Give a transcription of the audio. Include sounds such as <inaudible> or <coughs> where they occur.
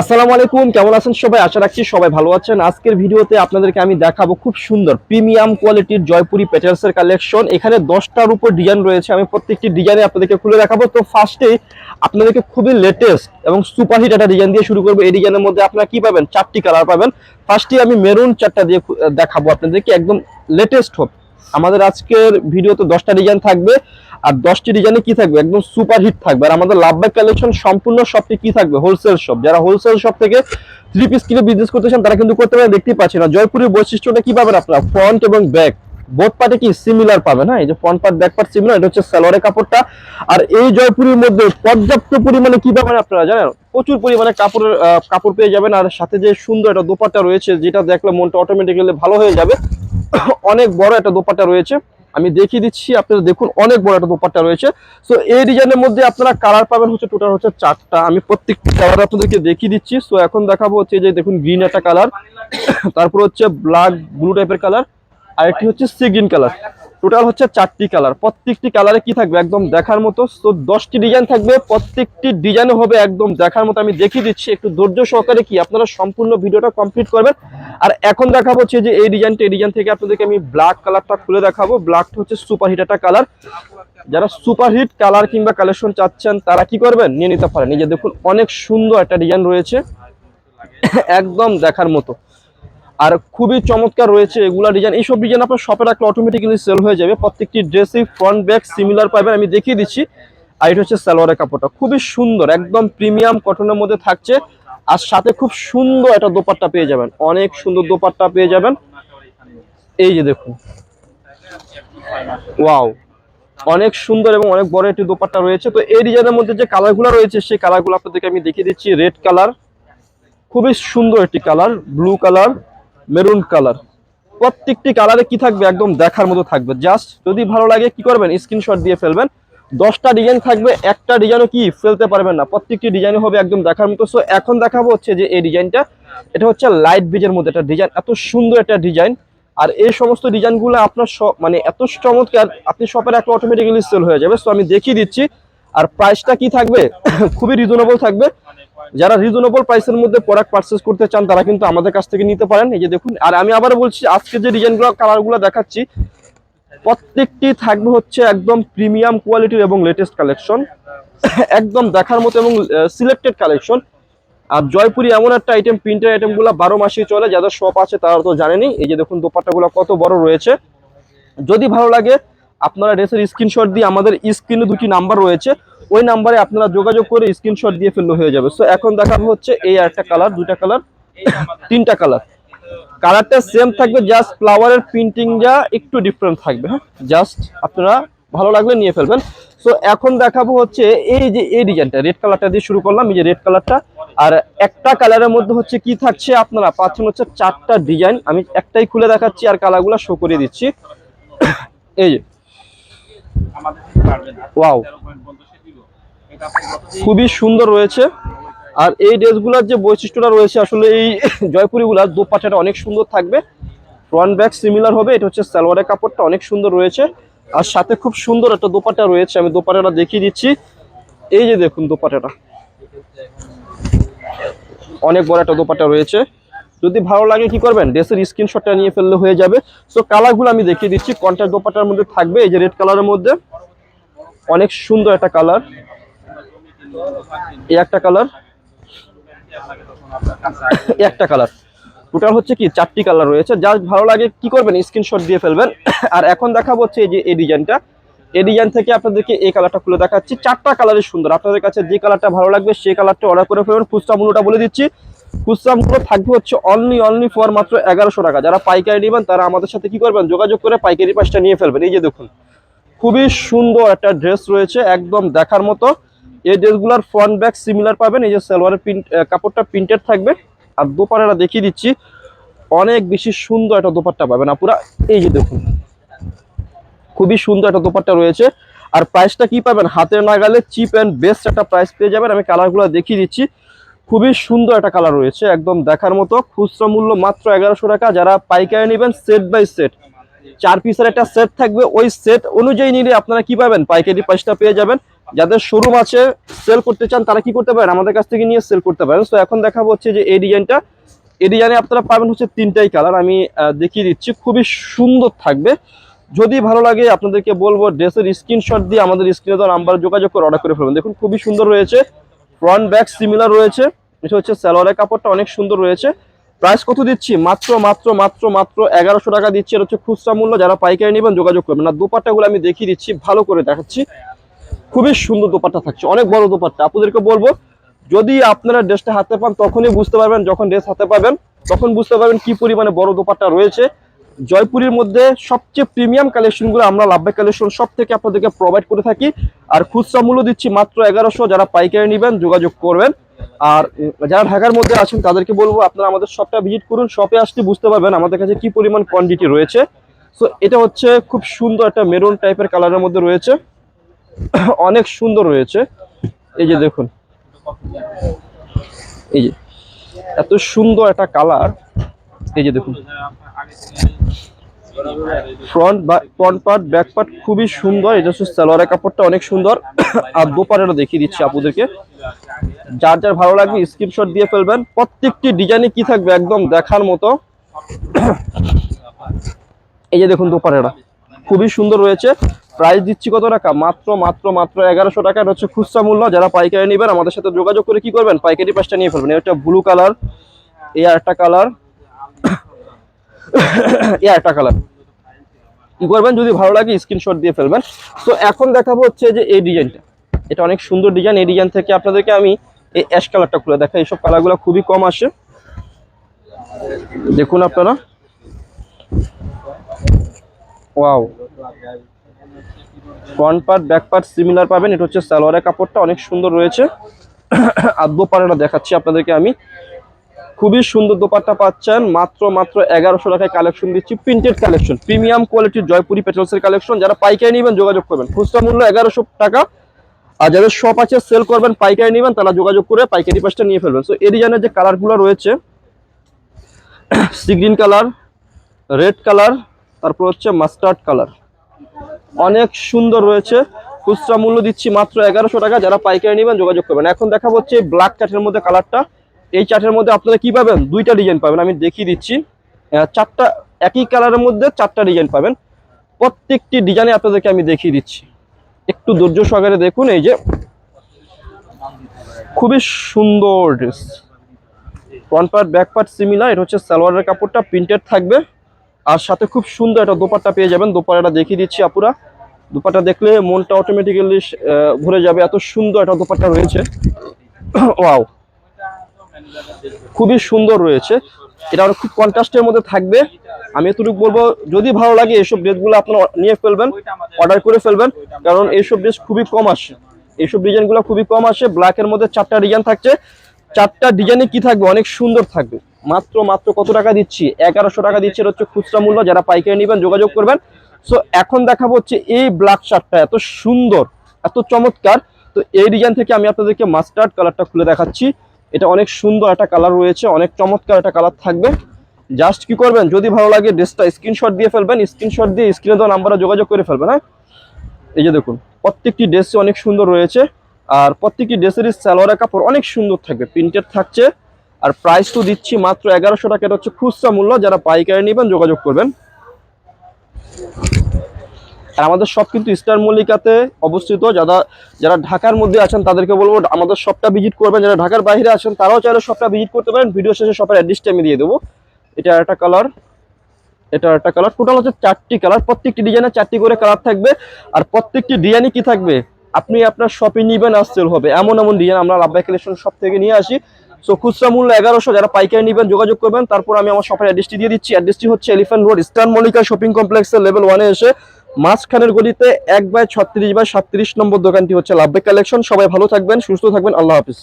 আসসালামু আলাইকুম, কেমন আছেন সবাই? আশা রাখছি সবাই ভালো আছেন। আজকের ভিডিওতে আপনাদেরকে আমি দেখাবো খুব সুন্দর প্রিমিয়াম কোয়ালিটির জয়পুরি প্যাটার্সের কালেকশন এখানে দশটার উপর ডিজাইন রয়েছে, আমি প্রত্যেকটি ডিজাইনে আপনাদেরকে খুলে দেখাবো। তো ফার্স্টে আপনাদেরকে খুবই লেটেস্ট এবং সুপারহিট একটা ডিজাইন দিয়ে শুরু করব। এই ডিজাইনের মধ্যে আপনারা কি পাবেন? চারটি কালার পাবেন। ফার্স্টে আমি মেরুন চারটা দিয়ে দেখাবো আপনাদেরকে, একদম লেটেস্ট হোক। আমাদের আজকের ভিডিওতে দশটা ডিজাইন থাকবে, আর দশটি ডিজাইনে কি থাকবে? একদম সুপার হিট থাকবে। আর আমাদের লাভবাই কালেকশন সম্পূর্ণ শপটি কি থাকবে? হোলসেল শপ যারা হোলসেল শপ থেকে থ্রি পিস কিনে বিজনেস করতে চান, তারা কিন্তু করতে পারেন, দেখতেই পাচ্ছেন। না জয়পুরের বৈশিষ্ট্যটা কি পাবেন আপনারা? ফ্রন্ট এবং ব্যাক বোথ পার্টে কি সিমিলার পাবেন হ্যাঁ? এই যে front part back part similar এটা হচ্ছে সালোয়ারের কাপড়টা। আর এই জয়পুরের মধ্যে পর্যাপ্ত পরিমাণে কি পাবেন আপনারা জানেন? প্রচুর পরিমাণে কাপড়ের কাপড় পেয়ে যাবেন। আর সাথে যে সুন্দর একটা দোপাট্টা রয়েছে, যেটা দেখলে মনটা অটোমেটিক্যালি ভালো হয়ে যাবে। অনেক বড় একটা দোপাট্টা রয়েছে। আমি দেখিয়ে দিচ্ছি, আপনারা দেখুন, অনেক বড় একটা দোপাট্টা রয়েছে। সো এই ডিজাইনের মধ্যে আপনারা কালার পাবেন হচ্ছে টোটাল হচ্ছে চারটা। আমি প্রত্যেকটা কালার আপনাদেরকে দেখিয়ে দিচ্ছি। সো এখন দেখাবো হচ্ছে যে দেখুন গ্রিন একটা কালার <coughs> তারপর হচ্ছে ব্ল্যাক ব্লু টাইপের কালার আর একটি হচ্ছে সি গ্রিন কালার টোটাল হচ্ছে চারটি কালার প্রত্যেকটি কালারে কি থাকবে? একদম দেখার মতো। তো দশটি ডিজাইন থাকবে। প্রত্যেকটি ডিজাইনও হবে একদম দেখার মতো। আমি দেখিয়ে দিচ্ছি। একটু ধৈর্য সহকারে কি আপনারা সম্পূর্ণ ভিডিওটা কমপ্লিট করবেন। আর এখন দেখাবো হচ্ছে যে এই ডিজাইনটা এই ডিজাইন থেকে আপনাদেরকে আমি ব্ল্যাক কালারটা খুলে দেখাবো। ব্ল্যাকটা হচ্ছে সুপার হিট একটা কালার যারা সুপার হিট কালার কিংবা কালেকশন চাচ্ছেন, তারা কি করবেন? নিয়ে নিতে পারেন। এই যে দেখুন, অনেক সুন্দর একটা ডিজাইন রয়েছে। একদম দেখার মতো। আর খুবই চমৎকার রয়েছে এগুলা ডিজাইন এইসব ডিজাইন আপনার শপে রাখলে অটোমেটিক্যালি সেল হয়ে যাবে। প্রত্যেকটি ড্রেসই ফ্রন্ট ব্যাক সিমিলার পাবেন। আমি দেখিয়ে দিচ্ছি। আর এটা হচ্ছে সালোয়ারের কাপড়টা। খুবই সুন্দর, একদম প্রিমিয়াম কটনের মধ্যে থাকছে। আর সাথে খুব সুন্দর একটা দোপাট্টা পেয়ে যাবেন। অনেক সুন্দর দোপাট্টা পেয়ে যাবেন। এই যে দেখুন। ওয়াও! অনেক সুন্দর এবং অনেক বড় একটি দোপাট্টা রয়েছে। তো এই ডিজাইনের মধ্যে যে কালারগুলো রয়েছে, সেই কালারগুলো আপনাদেরকে আমি দেখিয়ে দিচ্ছি। রেড কালার খুবই সুন্দর একটি colour blue colour maroon colour. প্রত্যেকটি কালারে কি থাকবে? একদম দেখার মতো থাকবে। জাস্ট যদি ভালো লাগে, কি করবেন? স্ক্রিনশট দিয়ে ফেলবেন। দশটা ডিজাইন থাকবে। একটা ডিজাইনও কি ফেলতে পারবেন না। প্রত্যেকটি ডিজাইন হবে একদম দেখার মতো। সো এখন দেখাবো হচ্ছে যে এই ডিজাইনটা এটা হচ্ছে লাইট ব্রিজের মধ্যে একটা ডিজাইন এত সুন্দর একটা ডিজাইন আর এই সমস্ত ডিজাইনগুলো আপনার মানে এত চমৎকার, আপনি শপের একটা অটোমেটিক্যালি সেল হয়ে যাবে। সো আমি দেখিয়ে দিচ্ছি। আর প্রাইসটা কি থাকবে? <coughs> খুবই রিজনেবল থাকবে। যারা রিজনেবল প্রাইসের মধ্যে প্রোডাক্ট পারচেস করতে চান, তারা কিন্তু আমাদের কাছ থেকে নিতে পারেন। এই যে দেখুন, আর আমি আবার বলছি, আজকে যে ডিজাইনগুলো কালারগুলো দেখাচ্ছি, প্রত্যেকটি থাকবে হচ্ছে একদম প্রিমিয়াম কোয়ালিটির এবং লেটেস্ট কালেকশন একদম দেখার মতো এবং সিলেক্টেড কালেকশন আর জয়পুরি এমন একটা আইটেম প্রিন্টের আইটেমগুলো বারো মাসেই চলে, যাদের শপ আছে তারা তো জানেনি এই যে দেখুন দোপাট্টাগুলো কত বড় রয়েছে। যদি ভালো লাগে, আপনারা ড্রেসের স্ক্রিনশট দিয়ে আমাদের স্ক্রিনে দুটি নাম্বার রয়েছে। ওই নাম্বারে আপনারা যোগাযোগ করে স্ক্রিনশট দিয়ে ফেললে হয়ে যাবে। সো এখন দেখাবো হচ্ছে এই একটা কালার দুইটা কালার তিনটা কালার কালারটা সেম থাকবে জাস্ট ফ্লাওয়ারের প্রিন্টিং যা একটু ডিফারেন্ট থাকবে হ্যাঁ? জাস্ট আপনারা ভালো লাগলে নিয়ে ফেলবেন। সো এখন দেখাবো হচ্ছে এই যে এই ডিজাইনটা রেড কালারটা দিয়ে শুরু করলাম, এই যে রেড কালারটা আর একটা কালারের মধ্যে হচ্ছে কি থাকছে আপনারা পাচ্ছেন হচ্ছে চারটা ডিজাইন আমি একটাই খুলে দেখাচ্ছি আর কালারগুলো শো করে দিচ্ছি। <coughs> এই যে। ওয়াও খুবই সুন্দর রয়েছে। আর এই ড্রেসগুলোর যে বৈশিষ্ট্যটা রয়েছে, আসলে এই জয়পুরিগুলার দোপাট্টাটা অনেক সুন্দর থাকবে। ফ্রন্ট ব্যাক সিমিলার হবে, এটা হচ্ছে সালোয়ারের কাপড়টা অনেক সুন্দর রয়েছে। আর সাথে খুব সুন্দর একটা দোপাট্টা রয়েছে, আমি দোপাট্টাটা দেখিয়ে দিচ্ছি। এই যে দেখুন দোপাট্টাটা। অনেক বড় একটা দোপাট্টা রয়েছে। যদি ভালো লাগে কি করবেন, ড্রেসের স্ক্রিনশটটা নিয়ে ফেললে হয়ে যাবে। সো কালারগুলো আমি দেখিয়ে দিচ্ছি কন্ট্রাক্ট দোপাট্টার মধ্যে থাকবে, এই যে রেড কালারের মধ্যে। অনেক সুন্দর একটা কালার এই একটা কালার একটা কালার টোটাল হচ্ছে কি, চারটি কালার রয়েছে। যা ভালো লাগে, কি করবেন? স্ক্রিনশট দিয়ে ফেলবেন। আর এখন দেখাবো হচ্ছে এই যে এই ডিজাইনটা এই ডিজাইন থেকে আপনাদেরকে এই কালারটা খুলে দেখাচ্ছি। চারটা কালারই সুন্দর। আপনাদের কাছে যে কালারটা ভালো লাগবে সেই কালারটা অর্ডার করে ফেলবেন খুচরা মূল্যটা বলে দিচ্ছি। খুচরা মূল্য থাকবে হচ্ছে অনলি অনলি ফর মাত্র এগারোশো টাকা। যারা পাইকারি নেবেন, তারা আমাদের সাথে কি করবেন? যোগাযোগ করে পাইকারি পাশটা নিয়ে ফেলবেন। এই যে দেখুন, খুবই সুন্দর একটা ড্রেস রয়েছে, একদম দেখার মতো। এই ড্রেসগুলোর ফ্রন্ট ব্যাক সিমিলার পাবেন। এই যে সালোয়ারের প্রিন্ট কাপড়টা প্রিন্টেড থাকবে। আর দোপাট্টাটা দেখিয়ে দিচ্ছি। অনেক বেশি সুন্দর একটা দোপাট্টা পাবেন আপুরা। এই যে দেখুন, খুবই সুন্দর একটা দোপাট্টা রয়েছে। আর প্রাইসটা কি পাবেন? হাতের নাগালে চিপ অ্যান্ড বেস্ট একটা প্রাইস পেয়ে যাবেন। আমি কালারগুলো দেখিয়ে দিচ্ছি। খুবই সুন্দর একটা কালার রয়েছে, একদম দেখার মতো। খুচরা মূল্য মাত্র এগারোশো টাকা। যারা পাইকারি নেবেন সেট বাই সেট চার পিসের একটা সেট থাকবে। ওই সেট অনুযায়ী নিলে আপনারা কি পাবেন? পাইকারি প্রাইসটা পেয়ে যাবেন। যাদের শোরুম আছে সেল করতে চান, তারা কি করতে পারেন? আমাদের কাছ থেকে নিয়ে সেল করতে পারেন। তো এখন দেখাবো হচ্ছে যে এই ডিজাইনটা এই ডিজাইনে আপনারা পাবেন হচ্ছে তিনটাই কালার আমি দেখিয়ে দিচ্ছি। খুবই সুন্দর থাকবে। যদি ভালো লাগে, আপনাদেরকে বলব ড্রেসের স্ক্রিনশট দিয়ে আমাদের স্ক্রিনে দেওয়া নাম্বার যোগাযোগ করে অর্ডার করে ফেলবেন। দেখুন, খুবই সুন্দর রয়েছে। ফ্রন্ট ব্যাক সিমিলার রয়েছে। এটা হচ্ছে সালোয়ারের কাপড়টা অনেক সুন্দর রয়েছে। প্রাইস কত দিচ্ছি? মাত্র মাত্র মাত্র মাত্র এগারোশো টাকা দিচ্ছি। এটা হচ্ছে খুচরা মূল্য। যারা পাইকারি নেবেন, যোগাযোগ করবেন। না দোপাট্টাগুলো আমি দেখিয়ে দিচ্ছি। ভালো করে দেখাচ্ছি। খুবই সুন্দর দোপাট্টা থাকছে, অনেক বড় দোপাট্টা। আপনাদেরকে বলব, যদি আপনারা ড্রেসটা হাতে পান, তখনই বুঝতে পারবেন, যখন ড্রেস হাতে পাবেন, তখন বুঝতে পারবেন কি পরিমাণে বড় দোপাট্টা রয়েছে। জয়পুরের মধ্যে সবচেয়ে প্রিমিয়াম কালেকশনগুলো আমরা লাভবাই কালেকশন সব থেকে আপনাদেরকে প্রোভাইড করে থাকি। আর খুচরা মূল্য দিচ্ছি মাত্র এগারোশো, যারা পাইকারি নেবেন, যোগাযোগ করবেন। আর যারা ঢাকার মধ্যে আছেন, তাদেরকে বলব, আপনারা আমাদের শপটা ভিজিট করুন শপে আসতে বুঝতে পারবেন আমাদের কাছে কি পরিমাণ কোয়ান্টিটি রয়েছে। সো এটা হচ্ছে খুব সুন্দর একটা মেরুন টাইপের কালারের মধ্যে রয়েছে। <coughs> অনেক সুন্দর রয়েছে। এই যে দেখুন। এই যে, এত সুন্দর একটা কালার। এই যে দেখুন। Front front part back part খুবই সুন্দর। এটা হচ্ছে সালোয়ারের কাপড়টা অনেক সুন্দর। <coughs> আর দোপারেরও দেখিয়ে দিচ্ছি আপুদেরকে। যার যার ভালো লাগবে স্ক্রিনশট দিয়ে ফেলবেন। প্রত্যেকটি ডিজাইনে কি থাকবে একদম দেখার মতো। <coughs> এই যে দেখুন দোপারেরা খুবই সুন্দর রয়েছে। প্রাইস দিচ্ছি কত টাকা? মাত্র মাত্র মাত্র এগারোশো টাকা। এটা হচ্ছে খুচরা মূল্য। যারা পাইকারি নেবেন, আমাদের সাথে যোগাযোগ করে কি করবেন? পাইকারি পাঁচটা নিয়ে ফেলবেন। এটা ব্লু কালার এই একটা কালার এই একটা কালার কি করবেন? যদি ভালো লাগে স্ক্রিনশট দিয়ে ফেলবেন। তো এখন দেখাবো হচ্ছে যে এই ডিজাইনটা। এটা অনেক সুন্দর ডিজাইন। এই ডিজাইন থেকে আপনাদেরকে আমি এই অ্যাশ কালারটা খুলে দেখাই। এইসব কালারগুলো খুবই কম আসে। দেখুন আপনারা। Wow front part back part similar পাবেন। এটা হচ্ছে সালোয়ারের কাপড়টা, অনেক সুন্দর রয়েছে। আর দোপাট্টাটা দেখাচ্ছি আপনাদেরকে আমি। খুবই সুন্দর দোপাট্টা পাচ্ছেন। মাত্র মাত্র এগারোশো টাকায় কালেকশন দিচ্ছি। প্রিন্টেড কালেকশন প্রিমিয়াম কোয়ালিটির জয়পুরি পেট্রোলসের কালেকশন যারা পাইকারি নেবেন, যোগাযোগ করবেন। খুচরা মূল্য এগারোশো টাকা। আর যাদের শপ আছে সেল করবেন, পাইকারি নেবেন, তারা যোগাযোগ করে পাইকারি পাশটা নিয়ে ফেলবেন। সো এই যে কালারগুলো রয়েছে sea green colour red colour তারপর হচ্ছে মাস্টার্ড কালার অনেক সুন্দর রয়েছে। খুচরা মূল্য দিচ্ছি মাত্র এগারোশো টাকা। যারা পাইকারি নেবেন যোগাযোগ করবেন। এখন দেখা হচ্ছে ব্ল্যাক চার্টের মধ্যে কালারটা এই চার্টের মধ্যে আপনারা কি পাবেন? দুইটা ডিজাইন পাবেন। আমি দেখিয়ে দিচ্ছি। চারটা, একই কালারের মধ্যে চারটা ডিজাইন পাবেন। প্রত্যেকটি ডিজাইনে আপনাদেরকে আমি দেখিয়ে দিচ্ছি। একটু ধৈর্য সহকারে দেখুন। এই যে খুবই সুন্দর dress front part back part similar এটা হচ্ছে সালোয়ারের কাপড়টা। প্রিন্টেড থাকবে। আর সাথে খুব সুন্দর একটা দোপাট্টা পেয়ে যাবেন। দোপাট্টাটা দেখিয়ে দিচ্ছি আপুরা। দোপাট্টা দেখলে মনটা অটোমেটিক্যালি ভরে যাবে। এত সুন্দর একটা দোপাট্টা রয়েছে। <coughs> ওয়াও। খুবই সুন্দর রয়েছে। এটা খুব কন্ট্রাস্টের মধ্যে থাকবে। আমি এতটুকু বলব, যদি ভালো লাগে এইসব ড্রেসগুলো আপনারা নিয়ে ফেলবেন অর্ডার করে ফেলবেন, কারণ এইসব ড্রেস খুবই কম আসে। এইসব ডিজাইনগুলো খুবই কম আসে। ব্ল্যাকের মধ্যে চারটা ডিজাইন থাকছে। চারটা ডিজাইনে কি থাকবে? অনেক সুন্দর থাকবে। মাত্র মাত্র কত টাকা দিচ্ছি? এগারোশো টাকা দিচ্ছি, এটা হচ্ছে খুচরা মূল্য, যারা পাইকারি নেবেন যোগাযোগ করবেন। সো এখন দেখাবো হচ্ছে এই ব্ল্যাক শার্টটা এত সুন্দর, এত চমৎকার। তো এই ডিজাইন থেকে আমি আপনাদেরকে মাস্টার্ড কালারটা খুলে দেখাচ্ছি। এটা অনেক সুন্দর একটা কালার রয়েছে, অনেক চমৎকার একটা কালার থাকবে। জাস্ট কি করবেন? যদি ভালো লাগে ড্রেসটা স্ক্রিনশট দিয়ে ফেলবেন স্ক্রিনশট দিয়ে স্ক্রিনে দেওয়া নাম্বারে যোগাযোগ করে ফেলবেন হ্যাঁ? এই যে দেখুন, প্রত্যেকটি ড্রেসে অনেক সুন্দর রয়েছে। আর প্রত্যেকটি ড্রেসেরই সালোয়ারের কাপড় অনেক সুন্দর থাকবে প্রিন্টেড থাকছে। আর প্রাইস তো দিচ্ছি মাত্র এগারোশো টাকা। এটা হচ্ছে খুচরা মূল্য, যারা পাইকারি নেবেন যোগাযোগ করবেন। আর আমাদের সব কিন্তু স্টার মল্লিকাতে অবস্থিত। যারা যারা ঢাকার মধ্যে আছেন, তাদেরকে বলব, আমাদের সবটা ভিজিট করবেন। যারা ঢাকার বাইরে আছেন, তারাও চাইলে সবটা ভিজিট করতে পারেন। ভিডিও শেষে শপের অ্যাড্রেসটা আমি দিয়ে দেবো। এটা একটা কালার এটা একটা কালার টোটাল হচ্ছে চারটি কালার প্রত্যেকটি ডিজাইনে চারটি করে কালার থাকবে। আর প্রত্যেকটি ডিজাইনই কি থাকবে? আপনি আপনার শপে নিবেন আর সেল হবে। এমন এমন ডিজাইন আমরা লাভবাই কালেকশন সব থেকে নিয়ে আসি। সো খুচরা মূল্য এগারোশো, যারা পাইকারি নেবেন, যোগাযোগ করবেন। তারপর আমি আমার শপের অ্যাড্রেসটি দিয়ে দিচ্ছি। অ্যাড্রেসটি হচ্ছে Elephant Road Eastern Mallika shopping কমপ্লেক্সের লেভেল ওয়ানে এসে মাঝখানের গলিতে এক বাই ছত্রিশ বাই সাতত্রিশ নম্বর দোকানটি হচ্ছে লাভবে কালেকশন সবাই ভালো থাকবেন, সুস্থ থাকবেন। আল্লাহ হাফিজ।